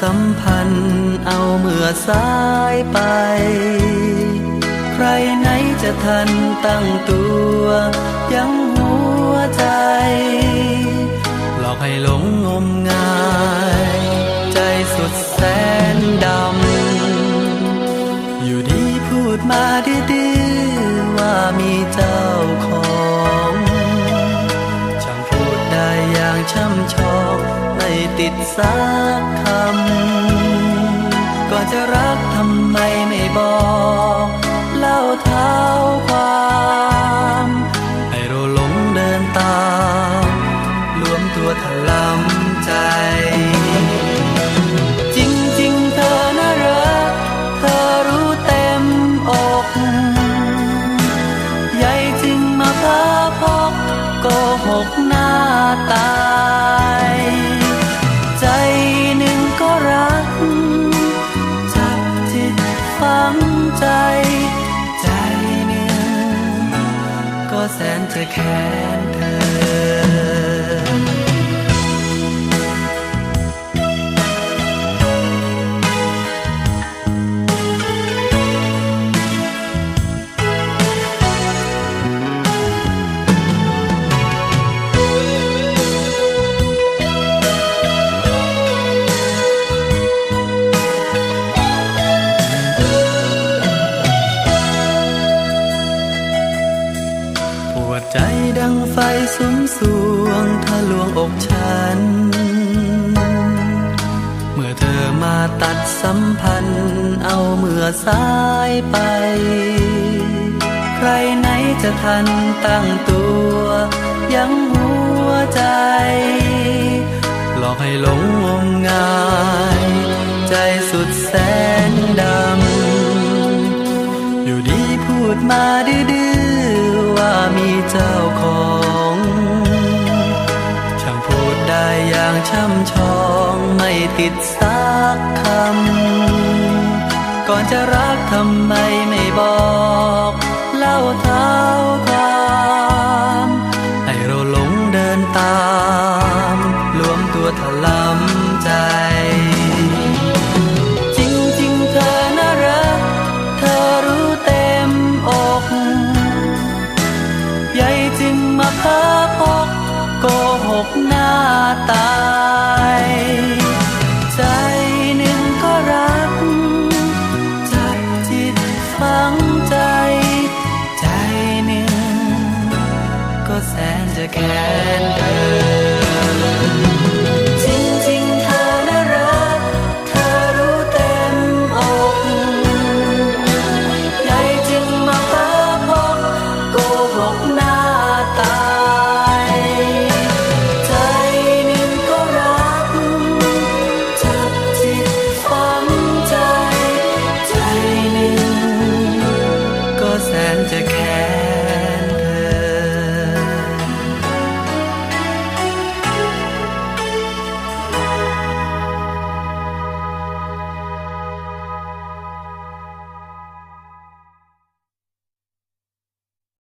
สัมพันธ์เอาเมื่อสายไป ใครไหนจะทันตั้งตัว ยังหัวใจ หลอกให้หลงงมงาย ใจสุดแสนดำ อยู่ดีพูดมาดื้ ไม่ติดสักคำ ก็จะรักทำไมไม่บอก เล่าเท้าความให้เราหลงเดินตามรวมตัวถลำใจ จริงๆเธอน่ารัก เธอรู้เต็มอกใหญ่จริงมาพาพกโกหกหน้าตา ก็แสนจะแค้นเธอ ดังไฟสุมสวงทะลวงอกฉัน เมื่อเธอมาตัดสัมพันธ์ เอาเมื่อสายไป ใครไหนจะทันตั้งตัว ยังหัวใจ หลอกให้หลงงมงาย ใจสุดแสนดำ อยู่ดีพูดมาดื้อ มีเจ้าของช่างพูดได้อย่างช่ำชองไม่ติดสักคำ ก่อนจะรักทำไมไม่บอก เล่าเท้าความให้เราหลงเดินตาม รวมตัวถลำ ตายใจหนึ่งก็รักจับจิตฝังใจ ใจหนึ่งก็แสนจะแค้นเธอ